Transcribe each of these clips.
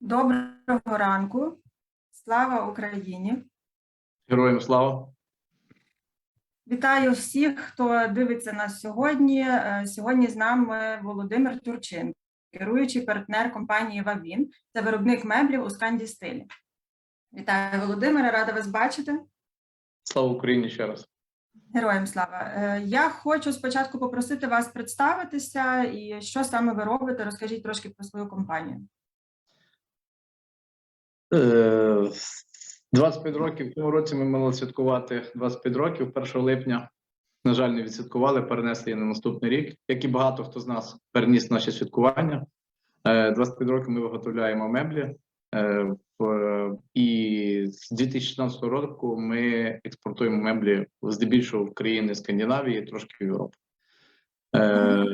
Доброго ранку. Слава Україні. Героям слава. Вітаю всіх, хто дивиться нас сьогодні. Е, Сьогодні з нами Володимир Турчин, керуючий партнер компанії Вавін. Це виробник меблів у сканді стилі. Вітаю, Володимире, рада вас бачити. Слава Україні ще раз. Героям слава. Е, Я хочу спочатку попросити вас представитися і що саме ви робите. Розкажіть трошки про свою компанію. Е, 25 років в цьому році ми мали святкувати 25 років 1 липня. На жаль, не відсвяткували, перенесли її на наступний рік. Як і багато хто з нас переніс наші святкування. Е, 25 років ми виготовляємо меблі. Е, І з 2016 року ми експортуємо меблі здебільшого в країни Скандинавії, трошки в Європу. Е,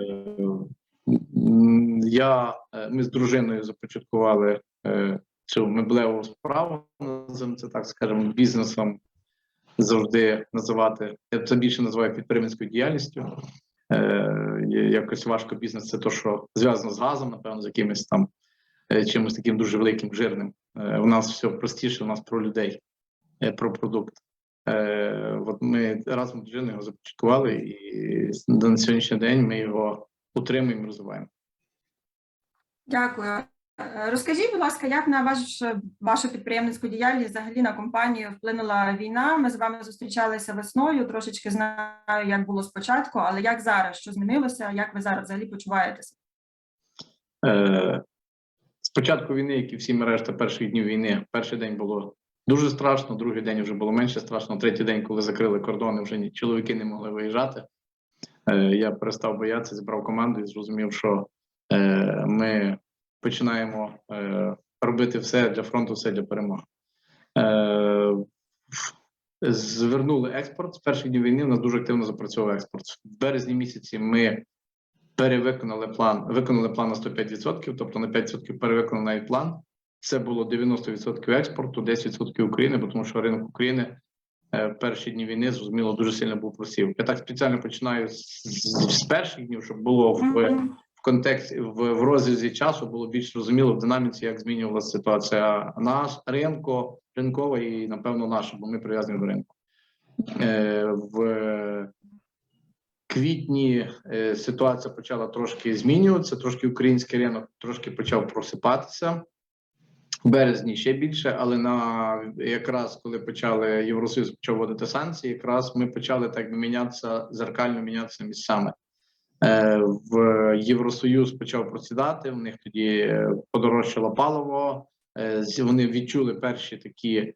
Я, е, ми з дружиною започаткували е, цю меблеву справу, називаємо це так скажемо, бізнесом завжди називати. Я це більше називаю підприємницькою діяльністю. Е, якось важко бізнес це то, що зв'язано з газом, напевно, з якимось там е, чимось таким дуже великим, жирним. Е, у нас все простіше, у нас про людей, е, про продукт. Е, от ми разом з дружиною його започаткували, і на сьогоднішній день ми його утримуємо і розвиваємо. Дякую. Е, Розкажіть, будь ласка, як на ваш, вашу підприємницьку діяльність взагалі на компанію вплинула війна? Ми з вами зустрічалися весною, трошечки знаю, як було спочатку, але як зараз, що змінилося, як ви зараз взагалі почуваєтеся? Е, з початку війни, як і всі решта перших днів війни, перший день було дуже страшно, другий день вже було менше страшно. Третій день, коли закрили кордони, вже чоловіки не могли виїжджати. Е, я перестав боятися, зібрав команду і зрозумів, що е, ми починаємо е, робити все для фронту, все для перемоги. Е, звернули експорт з перших днів війни. У нас дуже активно запрацьовував експорт. В березні місяці ми перевиконали план, виконали план на 105%, тобто на 5% перевиконали план. Це було 90% експорту, 10% України, бо тому що ринок України е, в перші дні війни зрозуміло дуже сильно був просів. Я так спеціально починаю з, з, перших днів, щоб було в. В контексті в, в розрізі часу було більш зрозуміло в динаміці, як змінювалася ситуація наш ринку, ринкова і напевно наша, бо ми прив'язані до ринку. Е, в квітні е, ситуація почала трошки змінюватися. Трошки український ринок трошки почав просипатися. В березні ще більше, але на якраз коли почали Євросоюз почав вводити санкції, якраз ми почали так мінятися зеркально мінятися місцями. Е, в Євросоюз почав просідати. В них тоді е, подорожчало паливо. е, Вони відчули перші такі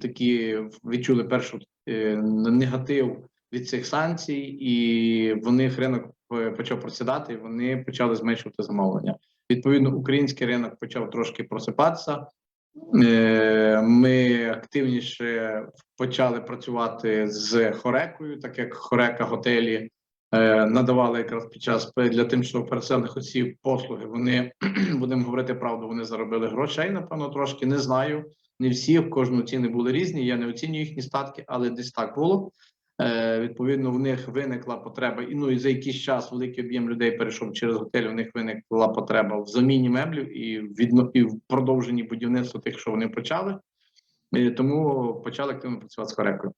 такі відчули першу негатив від цих санкцій, і в них ринок почав просідати. і Вони почали зменшувати замовлення. Відповідно, український ринок почав трошки просипатися. Е, Ми активніше почали працювати з хорекою, так як хорека готелі е, надавали якраз під час для тимчасово переселених осіб послуги. Вони будемо говорити правду. Вони заробили грошей. Напевно, трошки не знаю. Не всі в кожну ціни були різні. Я не оцінюю їхні статки, але десь так було. Е, відповідно, в них виникла потреба, і ну і за якийсь час великий об'єм людей перейшов через готель. У них виникла потреба в заміні меблів і відно і в продовженні будівництва тих, що вони почали. Е, тому почали активно працювати з хорекою.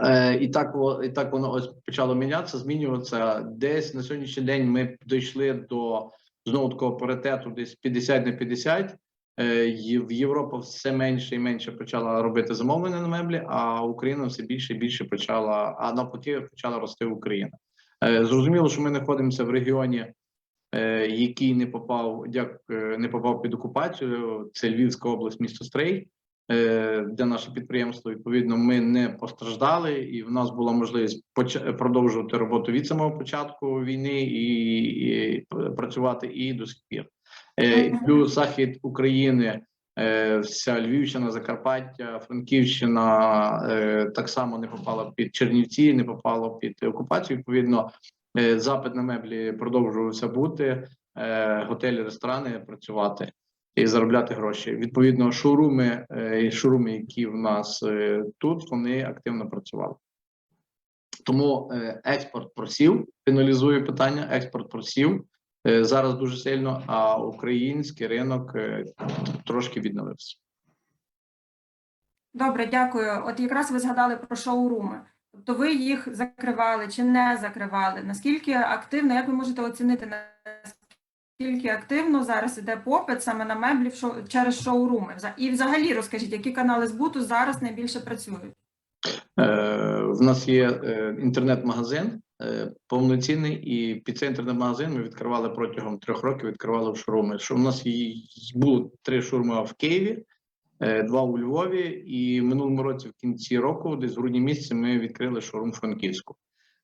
Е, і так і так воно ось почало мінятися, змінюватися. Десь на сьогоднішній день ми дійшли до знову такого паритету, десь 50 на 50. Е, в Європа все менше і менше почала робити замовлення на меблі, а Україна все більше і більше почала, а навпаки, почала рости Україна. Е, Зрозуміло, що ми знаходимося в регіоні, е, який не попав, дяк, е, не попав під окупацію. Це Львівська область, місто Стрий, е, де наше підприємство. Відповідно, ми не постраждали, і в нас була можливість продовжувати роботу від самого початку війни і, і працювати і до сих пір. Е, Плюс захід України, е, вся Львівщина, Закарпаття, Франківщина е, так само не попала під Чернівці, не попало під окупацію. Відповідно, е, запит на меблі продовжувався бути, е, готелі, ресторани працювати і заробляти гроші. Відповідно, шоуруми, е, шоуруми, які в нас е, тут, вони активно працювали. Тому е, експорт просів, фіналізую питання. Експорт просів. Е, зараз дуже сильно, а український ринок е, трошки відновився. Добре, дякую. От якраз ви згадали про шоуруми. Тобто ви їх закривали чи не закривали? Наскільки активно, як ви можете оцінити, наскільки активно зараз іде попит саме на меблі в шоу, через шоуруми? І взагалі розкажіть, які канали збуту зараз найбільше працюють? Е, В нас є е, інтернет-магазин повноцінний, і під цей інтернет-магазин ми відкривали протягом трьох років. Відкривали в шоуруми. Що у нас було три шоуруми в Києві, е, два у Львові, і в минулому році, в кінці року, десь в грудні місяці, ми відкрили шоурум в Франківську.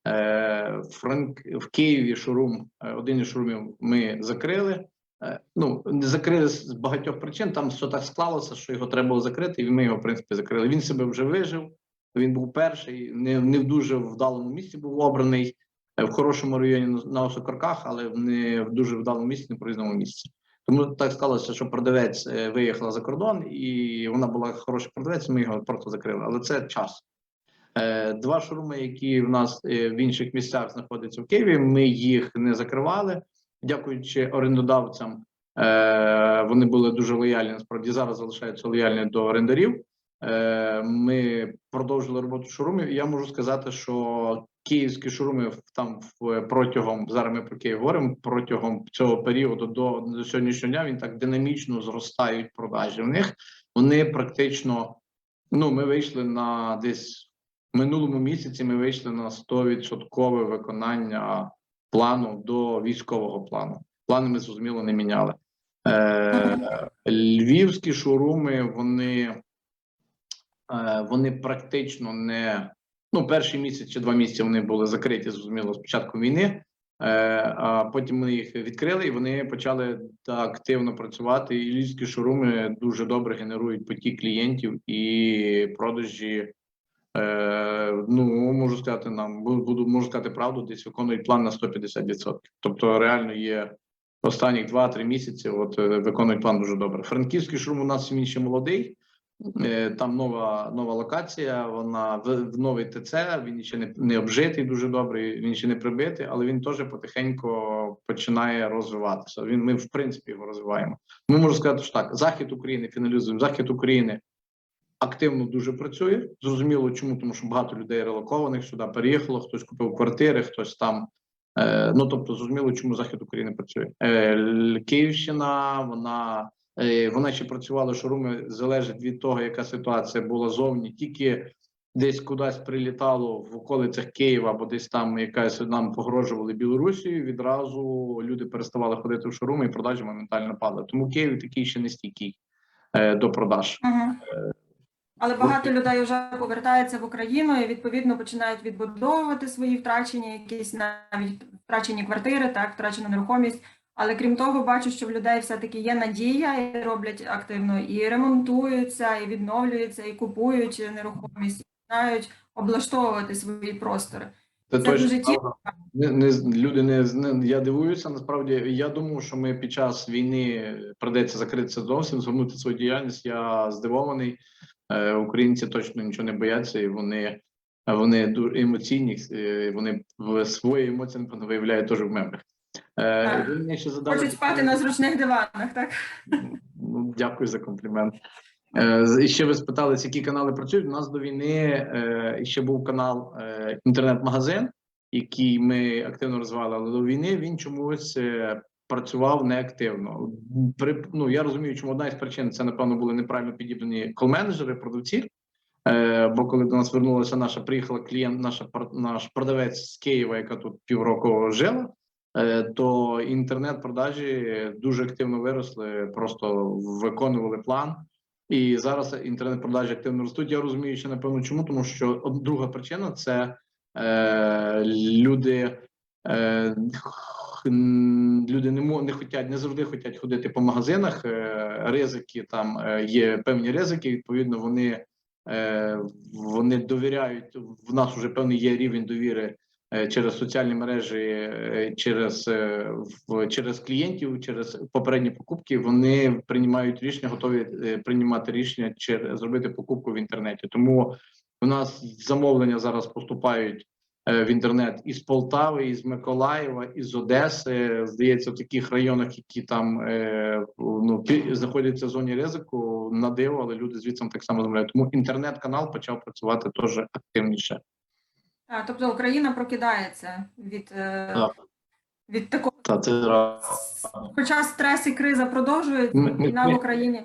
Е, Франк в Києві шоурум, е, один із шоурумів ми закрили. Е, Ну, не закрили з багатьох причин. Там все так склалося, що його треба було закрити, і ми його в принципі закрили. Він себе вже вижив. Він був перший, не, не в дуже вдалому місці був обраний е, в хорошому районі на- Осокорках, але не в дуже вдалому місці, не проїзному місці. Тому так сталося, що продавець е, виїхала за кордон, і вона була хороший продавець. Ми його просто закрили. Але це час. Е, Два шуруми, які в нас в інших місцях знаходяться в Києві. Ми їх не закривали, дякуючи орендодавцям. Вони були дуже лояльні. Насправді зараз залишаються лояльні до орендарів. Е, Ми продовжили роботу шурумів. І я можу сказати, що київські шуруми там в протягом зараз ми про Київ говоримо протягом цього періоду до, до сьогоднішнього дня. Він так динамічно зростають продажі. В них вони практично. Ну, ми вийшли на десь в минулому місяці. Ми вийшли на 100% виконання плану до військового плану. Плани ми зрозуміло не міняли. Е, львівські шоуруми вони, е, вони практично не ну, перший місяць чи два місяці вони були закриті, зрозуміло, з початку війни. Е, а потім ми їх відкрили, і вони почали так активно працювати. І львівські шоуруми дуже добре генерують потік клієнтів і продажі. Е, ну можу сказати, нам бу- буду можу сказати правду, десь виконують план на 150%. Тобто, реально є останні 2-3 місяці. От е, виконують план дуже добре. Франківський шурум у нас він ще молодий. Е, Там нова нова локація. Вона в, в новий ТЦ. Він ще не, не обжитий дуже добрий. Він ще не прибитий, але він теж потихеньку починає розвиватися. Він ми в принципі його розвиваємо. Ми можемо сказати, що так: захід України фіналізуємо. Захід України активно дуже працює. Зрозуміло, чому тому, що багато людей релокованих сюди переїхало. Хтось купив квартири, хтось там. Е, ну тобто, зрозуміло, чому захід України працює. Е, Київщина, вона вона ще працювала шуруми, залежить від того, яка ситуація була зовні. Тільки десь кудись прилітало в околицях Києва, або десь там якась нам погрожували Білорусію. Відразу люди переставали ходити в шуруми і продажі моментально падали. Тому Київ такий ще не стійкий е, до продаж. Угу. Але багато людей вже повертається в Україну і відповідно починають відбудовувати свої втрачені, якісь навіть втрачені квартири, так, втрачену нерухомість. Але крім того, бачу, що в людей все-таки є надія і роблять активно і ремонтуються, і відновлюються, і купують нерухомість, і знають облаштовувати свої простори. Це, Це дуже ті- не, не люди не, не я дивуюся. Насправді я думав, що ми під час війни придеться закритися зовсім, згорнути свою діяльність. Я здивований. Е, українці точно нічого не бояться, і вони вони дуже емоційні. е, Вони свої емоції напевно, виявляють теж в мемах. Е, Так. ви мені ще задали Хочуть спати на зручних диванах, так? Ну, дякую за комплімент. Е, І ще ви спиталися, які канали працюють. У нас до війни е, ще був канал інтернет-магазин, який ми активно розвивали, але до війни він чомусь працював неактивно. При, ну, я розумію, чому одна із причин це, напевно, були неправильно підібрані кол-менеджери, продавці. Бо коли до нас вернулася наша, приїхала клієнт, наша наш продавець з Києва, яка тут півроку жила, то інтернет-продажі дуже активно виросли, просто виконували план. І зараз інтернет-продажі активно ростуть. Я розумію, що напевно чому, тому що друга причина це е, люди. Е, люди не мо- не хотять, не завжди хочуть ходити по магазинах. Е, ризики там е, є певні ризики. Відповідно, вони, е, вони довіряють. В нас вже певний є рівень довіри е, через соціальні мережі, е, через, е, через клієнтів, через попередні покупки. Вони приймають рішення, готові е, приймати рішення чи зробити покупку в інтернеті. Тому у нас замовлення зараз поступають е, в інтернет із Полтави, із Миколаєва, із Одеси. Здається, в таких районах, які там е, ну знаходяться в зоні ризику, на диво, але люди звідси так само замовляють. Тому інтернет-канал почав працювати теж активніше. А, тобто Україна прокидається від, е, Так. від такого. Та це Хоча стрес і криза продовжуються, війна в Україні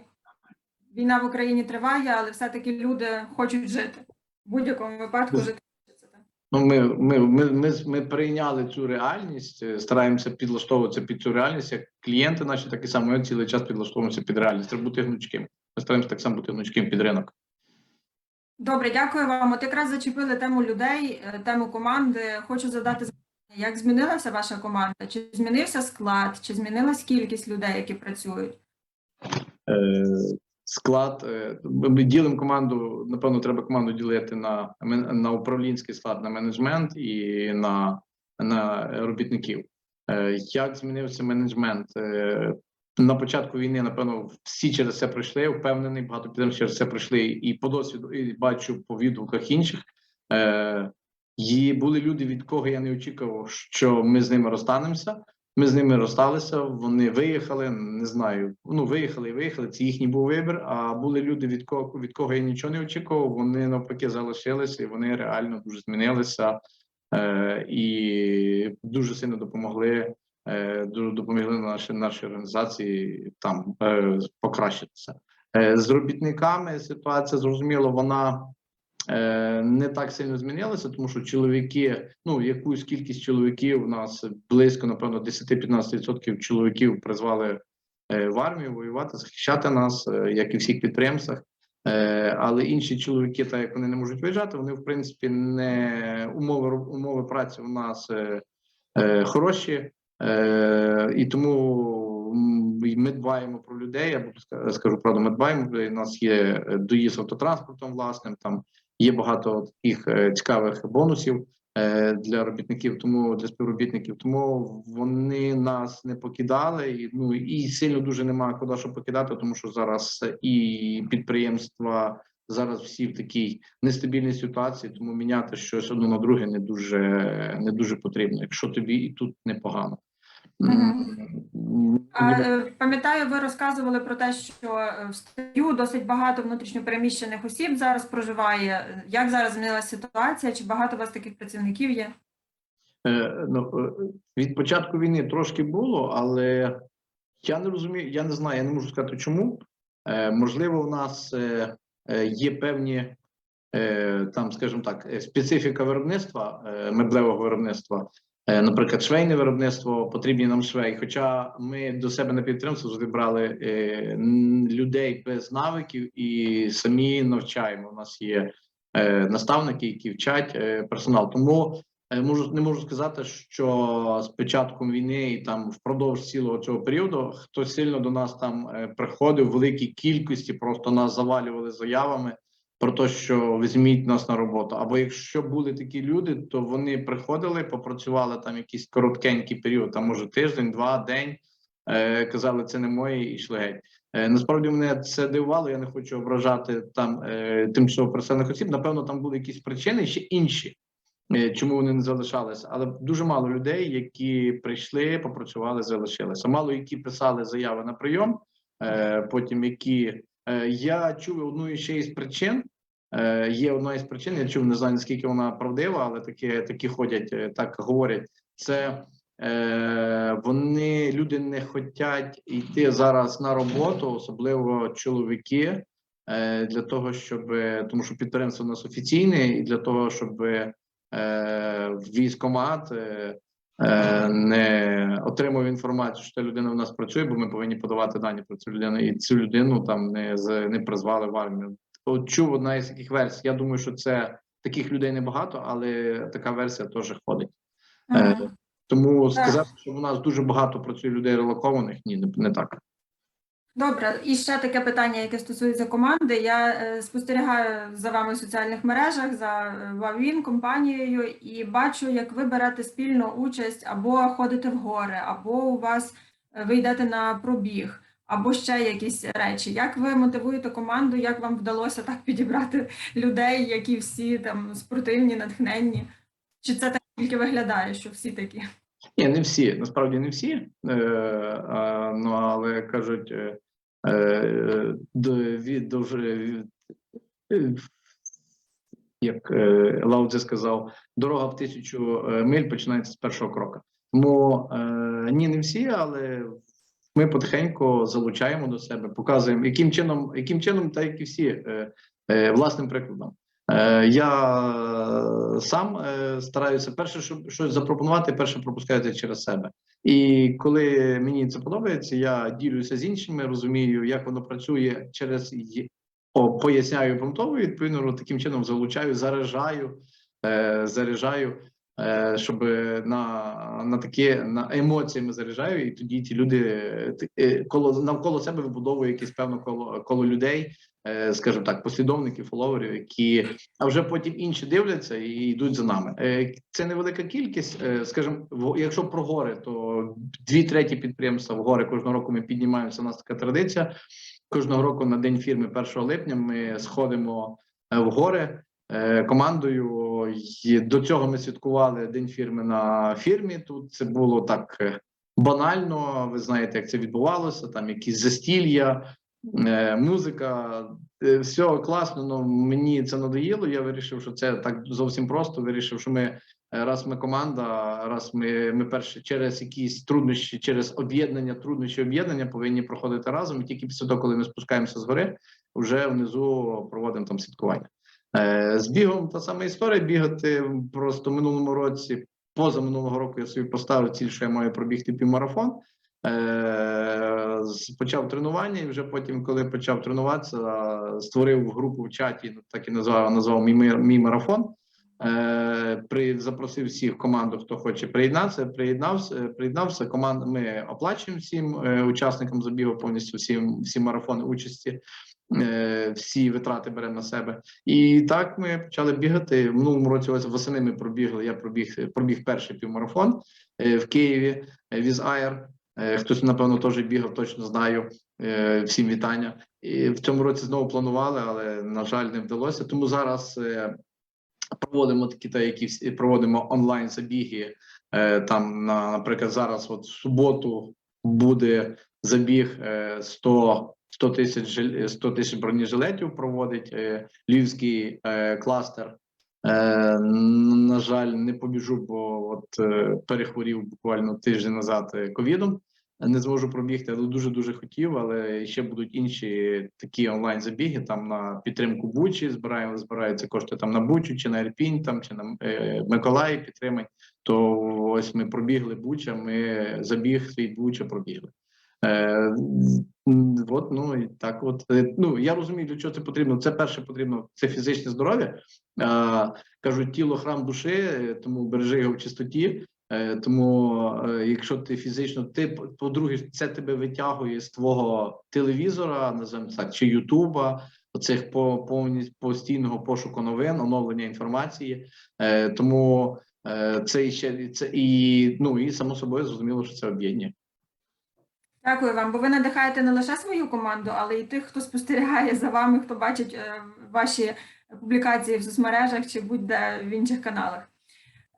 війна в Україні триває, але все-таки люди хочуть жити. В будь-якому випадку жити. Ну, ми, ми, ми, ми, ми прийняли цю реальність, е, стараємося підлаштовуватися під цю реальність, як клієнти наші, так і само ми цілий час підлаштовуємося під реальність. Треба бути гнучким. Ми стараємося так само бути гнучким під ринок. Добре, дякую вам. От якраз зачепили тему людей, е, тему команди. Хочу задати запитання, як змінилася ваша команда? Чи змінився склад, чи змінилась кількість людей, які працюють? Е, склад. е, Ми ділимо команду. Напевно, треба команду ділити на, на управлінський склад, на менеджмент і на, на робітників. Як змінився менеджмент? На початку війни, напевно, всі через це пройшли. Впевнений, багато підприємств через це пройшли і по досвіду, і бачу по відгуках інших. Е, І були люди, від кого я не очікував, що ми з ними розстанемося. Ми з ними розсталися, вони виїхали. Не знаю. Ну виїхали і виїхали. Це їхній був вибір. А були люди, від кого від кого я нічого не очікував. Вони навпаки залишилися, і вони реально дуже змінилися е, і дуже сильно допомогли. Е, дуже допомогли наші нашій організації там е, покращитися. Е, з робітниками ситуація зрозуміло, вона не так сильно змінилася, тому що чоловіки, ну якусь кількість чоловіків у нас близько, напевно, 10-15% чоловіків призвали в армію воювати, захищати нас, як і всіх підприємствах. Але інші чоловіки, так як вони не можуть виїжджати, вони в принципі не умови умови праці у нас хороші, е, і тому ми дбаємо про людей. Я скажу правду, ми дбаємо. У нас є е, доїзд автотранспортом власним. Там є багато таких е, цікавих бонусів для робітників, тому для співробітників. Тому вони нас не покидали. І, ну і сильно дуже немає куди що покидати, тому що зараз і підприємства. Зараз всі в такій нестабільній ситуації, тому міняти щось одне на друге не дуже не дуже потрібно, якщо тобі і тут непогано. Е, Пам'ятаю, ви розказували про те, що е, в стаю досить багато внутрішньопереміщених осіб зараз проживає. Як зараз змінилася ситуація? Чи багато у вас таких працівників є? Е, ну, е, від початку війни трошки було, але я не розумію, я не знаю, я не можу сказати чому. Е, можливо, у нас е, є певні е, там, скажімо так, е, специфіка виробництва, е, меблевого виробництва. Е, Наприклад, швейне виробництво потрібні нам швей. Хоча ми до себе на підтримку завжди брали е, людей без навиків і самі навчаємо. У нас є е, наставники, які вчать е, персонал. Тому Е, Можу не можу сказати, що з початком війни і там впродовж цілого цього періоду хтось сильно до нас там е, приходив великій кількості, просто нас завалювали заявами про те, що візьміть нас на роботу. Або якщо були такі люди, то вони приходили, попрацювали там якийсь короткенький період, там може тиждень, два, день. е, Казали, це не моє, і йшли геть. Е, Насправді мене це дивувало. Я не хочу ображати там е, тимчасово переселених осіб. Напевно, там були якісь причини ще інші. Е, чому вони не залишалися. Але дуже мало людей, які прийшли, попрацювали, залишилися. Мало які писали заяви на прийом. Е, потім які е, я чув одну ще із причин. Є одна із причин. Я чув, не знаю наскільки вона правдива, але такі, такі ходять, так говорять. Це вони люди не хочуть йти зараз на роботу, особливо чоловіки. Для того, щоб тому, що підприємство у нас офіційне, і для того, щоб е, військомат е, е, не отримав інформацію, що та людина в нас працює, бо ми повинні подавати дані про цю людину, і цю людину там не з не призвали в армію. От чув одна із таких версій. Я думаю, що це таких людей небагато, але така версія теж ходить. Мгм. Тому сказати, що в нас дуже багато працює людей релокованих, ні, не, не так. Добре, і ще таке питання, яке стосується команди. Я е, спостерігаю за вами в соціальних мережах, за е, Вавін компанією, і бачу, як ви берете спільну участь або ходите в гори, або у вас е, ви йдете на пробіг, або ще якісь речі. Як ви мотивуєте команду? Як вам вдалося так підібрати людей, які всі там спортивні, натхненні? Чи це так тільки виглядає, що всі такі? Ні, не всі, насправді не всі. Е, ну, але кажуть, е, е, від, дуже, як е, Лао сказав, дорога в тисячу миль починається з першого кроку. Тому ні, не всі, але ми потихеньку залучаємо до себе, показуємо, яким чином, яким чином, так як і всі, власним прикладом. Е, Я сам е, стараюся перше, щоб щось запропонувати, перше пропускати через себе. І коли мені це подобається, я ділюся з іншими, розумію, як воно працює через о, поясняю ґрунтово, відповідно, таким чином залучаю, заряджаю, е, заряджаю, е, щоб на, на такі на емоціями заряджаю, і тоді ті люди е, е, коло навколо себе вибудовую якесь певне коло, коло людей, е, скажімо так, послідовників, фоловерів, які а вже потім інші дивляться і йдуть за нами. Е, Це невелика кількість. е, Скажімо, якщо про гори, то дві треті підприємства в гори кожного року ми піднімаємося. У нас така традиція. Кожного року на день фірми 1 липня ми сходимо е, в гори е, командою. І До цього ми святкували день фірми на фірмі. Тут це було так е, банально. Ви знаєте, як це відбувалося. Там якісь застілля, е, музика, е, все класно. але мені це надоїло. Я вирішив, що це так зовсім просто. Вирішив, що ми раз ми команда, раз ми, ми перше через якісь труднощі, через об'єднання, труднощі об'єднання повинні проходити разом. І тільки після того, коли ми спускаємося з гори, вже внизу проводимо там святкування. Е, З бігом та сама історія. Бігати просто в минулому році, поза минулого року я собі поставив ціль, що я маю пробігти півмарафон. Е, почав тренування, і вже потім, коли почав тренуватися, створив групу в чаті, ну, так і назвав, назвав мій, марафон. Е, при запросив всіх команду, хто хоче приєднатися. Приєднався, приєднався. Команда ми оплачуємо всім учасникам забігу повністю всім всі марафони участі. Е, всі витрати беремо на себе, і так ми почали бігати. В минулому році ось восени ми пробігли. Я пробіг пробіг перший півмарафон е, в Києві е, Віз Айр. Хтось напевно теж бігав, точно знаю. Всім вітання. І в цьому році знову планували, але на жаль, не вдалося. Тому зараз проводимо такі, та які проводимо онлайн забіги. Там, на, наприклад, зараз, от в суботу, буде забіг е, 100 100 тисяч жил- 100 тисяч бронежилетів проводить е, львівський е, кластер. Е, на жаль, не побіжу, бо от е, перехворів буквально тиждень назад е, ковідом. Не зможу пробігти, але дуже дуже хотів. Але ще будуть інші такі онлайн забіги. Там на підтримку Бучі збираємо, збираються кошти там на Бучу, чи на Ірпінь, там чи на е, Миколаїв підтримать. То ось ми пробігли Буча. Ми забіг свій Буча пробігли. Е, от, ну і так, от Е, ну я розумію, для чого це потрібно. Це перше потрібно це фізичне здоров'я. Е, кажуть, тіло храм душі, е, тому бережи його в чистоті. Е, Тому, е, якщо ти фізично, ти по- по-друге, це тебе витягує з твого телевізора, називаємо так, чи Ютуба, оцих по повністю постійного пошуку новин, оновлення інформації. Е, Тому е, це ще це і ну і само собою зрозуміло, що це об'єднання. Дякую вам, бо ви надихаєте не лише свою команду, але й тих, хто спостерігає за вами, хто бачить е, ваші публікації в соцмережах чи будь-де в інших каналах.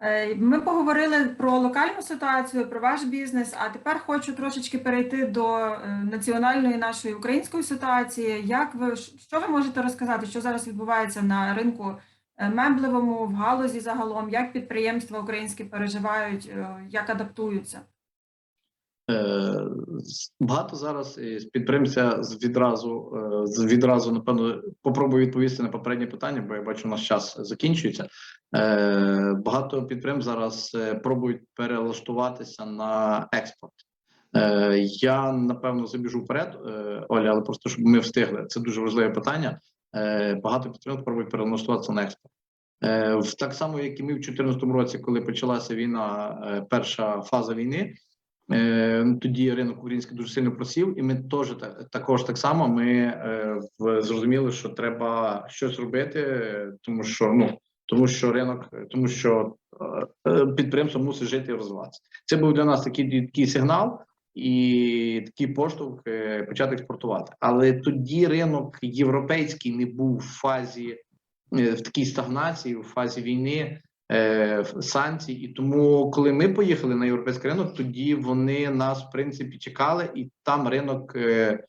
Е, Ми поговорили про локальну ситуацію, про ваш бізнес. А тепер хочу трошечки перейти до е, національної нашої української ситуації. Як ви що ви можете розказати, що зараз відбувається на ринку меблевому, в галузі загалом, як підприємства українські переживають, як адаптуються? Е, Багато зараз із підприємця відразу е, відразу напевно попробую відповісти на попереднє питання, бо я бачу, у нас час закінчується. Е, Багато підприємств зараз е, пробують перелаштуватися на експорт. Е, Я напевно забіжу вперед, е, Оля, але просто щоб ми встигли. Це дуже важливе питання. Е, Багато підприємств пробують перелаштуватися на експорт. Е, Так само, як і ми в 2014 році, коли почалася війна, е, перша фаза війни. Е, ну, тоді ринок український дуже сильно просів, і ми теж та- також так само. Ми е, зрозуміли, що треба щось робити, тому що ну тому, що ринок, тому що е, підприємство мусить жити і розвиватися. Це був для нас такий, такий сигнал і такий поштовх почати експортувати. Але тоді ринок європейський не був в фазі в такій стагнації, в фазі війни. Е, санкцій. І тому, коли ми поїхали на європейський ринок, тоді вони нас в принципі чекали, і там ринок. Е,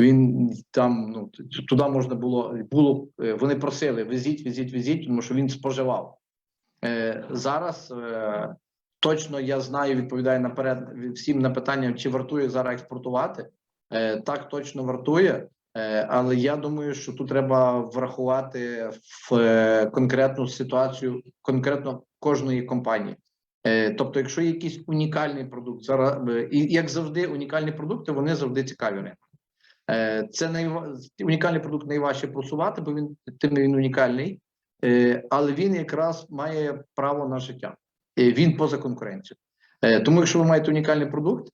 він там ну туди можна було було. е, Вони просили везіть, везіть, везіть, тому що він споживав. Зараз точно я знаю, відповідаю наперед всім на питання, чи вартує зараз експортувати. Так точно вартує. Е, Але я думаю, що тут треба врахувати в е, конкретну ситуацію конкретно кожної компанії. Е, Тобто, якщо є якийсь унікальний продукт, зараз і як завжди, унікальні продукти вони завжди цікаві Це найва... унікальний продукт найважче просувати, бо він тим він унікальний, але він якраз має право на життя. Він поза конкуренцією. Тому, якщо ви маєте унікальний продукт,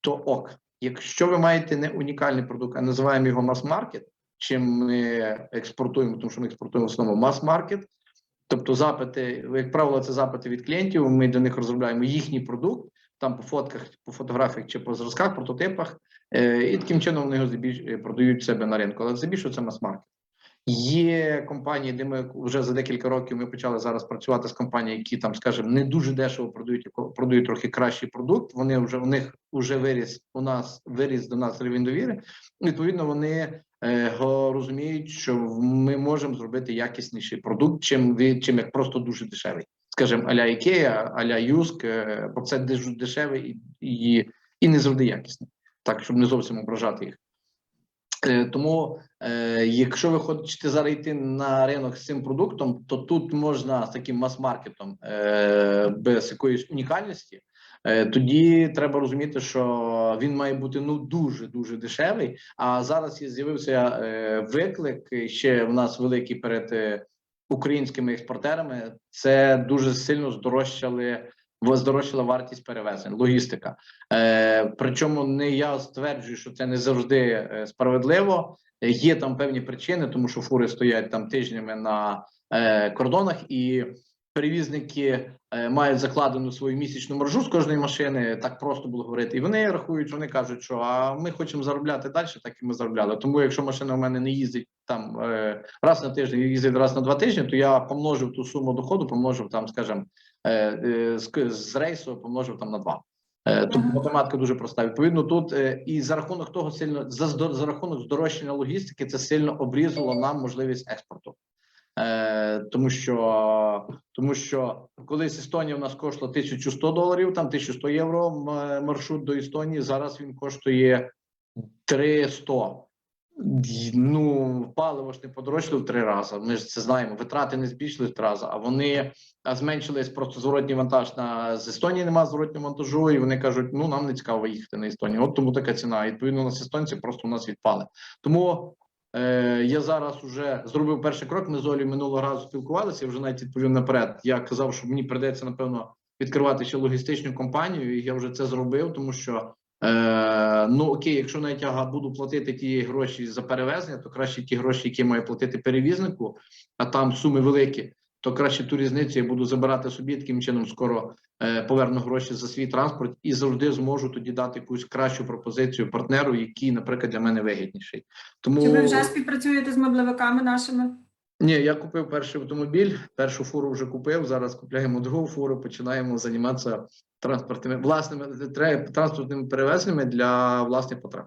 то ок. Якщо ви маєте не унікальний продукт, а називаємо його мас-маркет, чим ми експортуємо, тому що ми експортуємо в основному мас-маркет, тобто запити, як правило, це запити від клієнтів. Ми для них розробляємо їхній продукт, там по фотках, по фотографіях чи по зразках, прототипах, е, і таким чином вони його е, продають себе на ринку. Але здебільшого це мас-маркет. Є компанії, де ми вже за декілька років ми почали зараз працювати з компаніями, які там, скажімо, не дуже дешево продають, продають трохи кращий продукт. Вони вже у них вже виріс у нас виріс до нас рівень довіри. Відповідно, вони е, розуміють, що ми можемо зробити якісніший продукт, чим ви- чим як просто дуже дешевий. Скажімо, аля Ікея, аля Юск, е, бо це дуже дешевий і, і, і не завжди якісний, так щоб не зовсім ображати їх. Е, Тому, е, якщо ви хочете зараз йти на ринок з цим продуктом, то тут можна з таким мас-маркетом е, без якоїсь унікальності. Тоді треба розуміти, що він має бути ну дуже дуже дешевий. А зараз є- з'явився виклик ще в нас великий перед українськими експортерами. Це дуже сильно здорожчали. Здорожчала вартість перевезень, логістика. Е, причому не я стверджую, що це не завжди е, справедливо. Є там певні причини, тому що фури стоять там тижнями на е, кордонах, і перевізники е, мають закладену свою місячну маржу з кожної машини. Так просто було говорити. І вони рахують, вони кажуть, що а ми хочемо заробляти далі, так і ми заробляли. Тому, якщо машина у мене не їздить там е, раз на тиждень, їздить раз на два тижні, то я помножив ту суму доходу, помножив там, скажімо, з, з рейсу, помножив там на два. Е, Тобто Ага. математика дуже проста. Відповідно, тут е, і за рахунок того сильно за за рахунок здорожчання логістики, це сильно обрізало нам можливість експорту. Е, тому що тому що колись Естонія в нас коштувала 1100 доларів, там 1100 євро маршрут до Естонії. Зараз він коштує 300. Ну, паливо ж не подорожчало в три рази. Ми ж це знаємо. Витрати не збільшились в три рази, а вони зменшились просто зворотній вантаж на з Естонії. Немає зворотнього вантажу, і вони кажуть: ну нам не цікаво їхати на Естонію. От тому така ціна. І, Відповідно, нас естонці просто у нас відпали. Тому е, я зараз вже зробив перший крок. Ми з Олею минулого разу спілкувалися. Я вже навіть відповів наперед. Я казав, що мені прийдеться напевно відкривати ще логістичну компанію, і я вже це зробив, тому що. Е, ну окей, якщо навіть я буду платити ті гроші за перевезення, то краще ті гроші, які має платити перевізнику, а там суми великі, то краще ту різницю я буду забирати собі. Таким чином скоро е, поверну гроші за свій транспорт і завжди зможу тоді дати якусь кращу пропозицію партнеру, який, наприклад, для мене вигідніший. Тому Чи ви вже співпрацюєте з меблевиками нашими? Ні, я купив перший автомобіль, першу фуру вже купив. Зараз купляємо другу фуру. Починаємо займатися транспортними власними транспортними перевезеннями для власних потреб.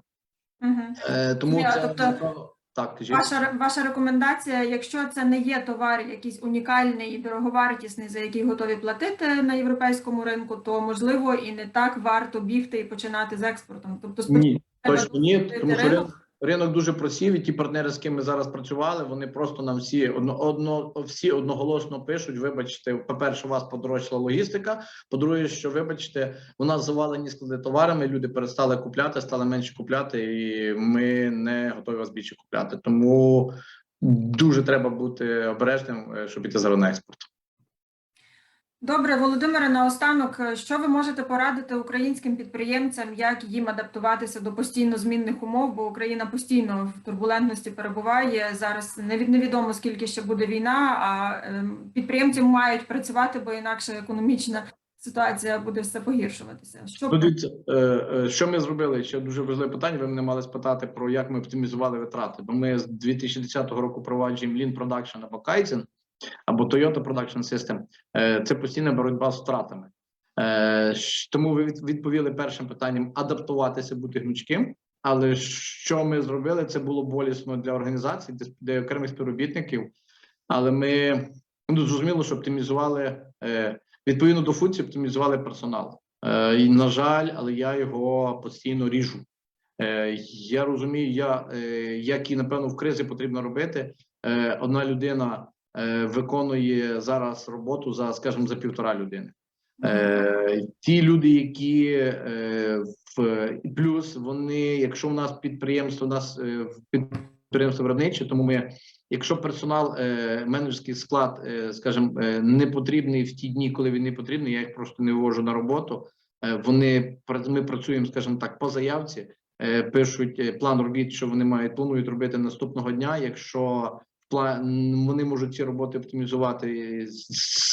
Угу. Е, тому Ні, це тобто так кажіть. Ваша ваша рекомендація, якщо це не є товар якийсь унікальний і дороговартісний, за який готові платити на європейському ринку, то можливо і не так варто бігти і починати з експортом. Тобто Ні, точно ні, тому що ринок. Ринок, дуже просів, і ті партнери, з ким ми зараз працювали, вони просто нам всі одно, одно всі одноголосно пишуть: вибачте, по-перше, у вас подорожчала логістика. По-друге, що вибачте, у нас завалені склади товарами. Люди перестали купляти, стали менше купляти, і ми не готові вас більше купляти. Тому дуже треба бути обережним, е, щоб іти зараз на експорт. Добре, Володимире, наостанок, е, що ви можете порадити українським підприємцям, як їм адаптуватися до постійно змінних умов, бо Україна постійно в турбулентності перебуває. Зараз невідомо скільки ще буде війна, а ем, підприємці мають працювати, бо інакше економічна ситуація буде все погіршуватися. Що Ну, дивіться, е, е, що ми зробили? Ще дуже важливе питання. Ви мене мали спитати про як ми оптимізували витрати. Бо ми з 2010 року проваджуємо Lean Production або Kaizen. Або Toyota Production System, е, це постійна боротьба з втратами. Е, Тому ви відповіли першим питанням адаптуватися, бути гнучким. Але що ми зробили? Це було болісно для організацій, для, окремих співробітників. Але ми ну, зрозуміло, що оптимізували е, відповідно до функції, оптимізували персонал. І, на жаль, але я його постійно ріжу. Я розумію, я, як і напевно в кризі потрібно робити. Одна людина виконує зараз роботу за, скажімо, за півтора людини. Е, ті люди, які е, в плюс вони, якщо у нас підприємство, у нас е, підприємство виробниче, тому ми, якщо персонал, е, менеджерський склад, е, скажімо, е, не потрібний в ті дні, коли він не потрібний, я їх просто не вивожу на роботу. Е, вони ми працюємо, скажімо так, по заявці, е, пишуть е, план робіт, що вони мають планують робити наступного дня. Якщо вони можуть ці роботи оптимізувати,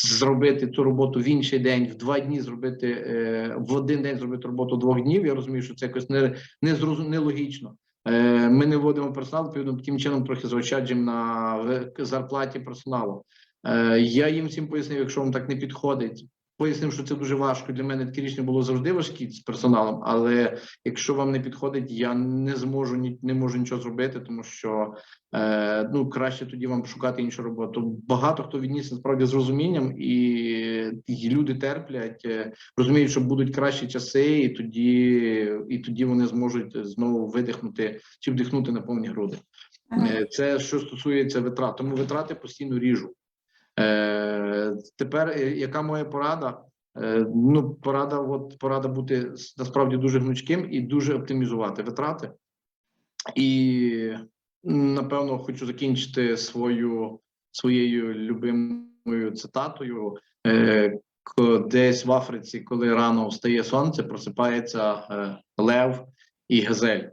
зробити цю роботу в інший день, в два дні зробити е, в один день зробити роботу двох днів. Я розумію, що це якось не, не зрозум- нелогічно. Е, Ми не вводимо персонал, відповідно, таким чином трохи заощаджуємо на зарплаті персоналу. Е, Я їм всім пояснив, якщо вам так не підходить. Пояснив, що це дуже важко. Для мене таке рішення було завжди важкі з персоналом, але якщо вам не підходить, я не зможу ні не можу нічого зробити, тому що е, ну краще тоді вам шукати іншу роботу. Багато хто відніс насправді з розумінням, і, і люди терплять, е, розуміють, що будуть кращі часи, і тоді, і тоді вони зможуть знову видихнути чи вдихнути на повні груди. Е, Це що стосується витрат, тому витрати постійно ріжу. Е, тепер е, яка моя порада? Е, ну, порада, от порада бути насправді дуже гнучким і дуже оптимізувати витрати. І напевно хочу закінчити свою своєю любимою цитатою. Е, десь в Африці, коли рано встає сонце, просипається е, лев і газель.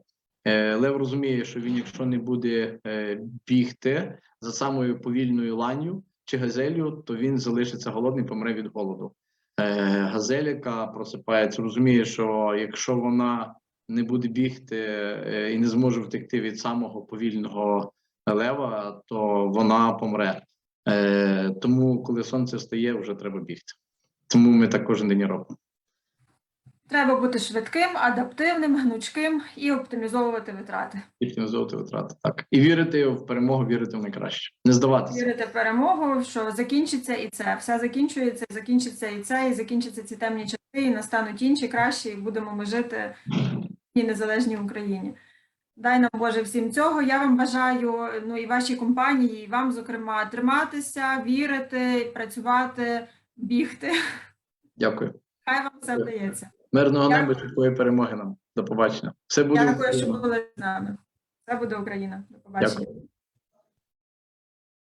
Е, Лев розуміє, що він, якщо не буде е, бігти за самою повільною ланью чи газелю, то він залишиться голодний, помре від голоду. Е, Газель, яка просипається, розуміє, що якщо вона не буде бігти е, і не зможе втекти від самого повільного лева, то вона помре. Е, Тому, коли сонце стає, вже треба бігти. Тому ми так кожен день робимо. Треба бути швидким, адаптивним, гнучким і оптимізовувати витрати. І оптимізовувати витрати. Так. І вірити в перемогу, вірити в найкраще. Не здаватися. Вірити в перемогу, що закінчиться і це. Все закінчується, закінчиться і це, і закінчаться ці темні часи, і настануть інші кращі, і будемо ми жити в незалежній Україні. Дай нам Боже всім цього. Я вам бажаю, ну і вашій компанії, і вам, зокрема, триматися, вірити, працювати, бігти. Дякую. Хай вам все вдається. Мирного Дякую. неба, швидкої перемоги нам. До побачення. Все буде Дякую, що були з нами. Це буде Україна. До побачення. Дякую.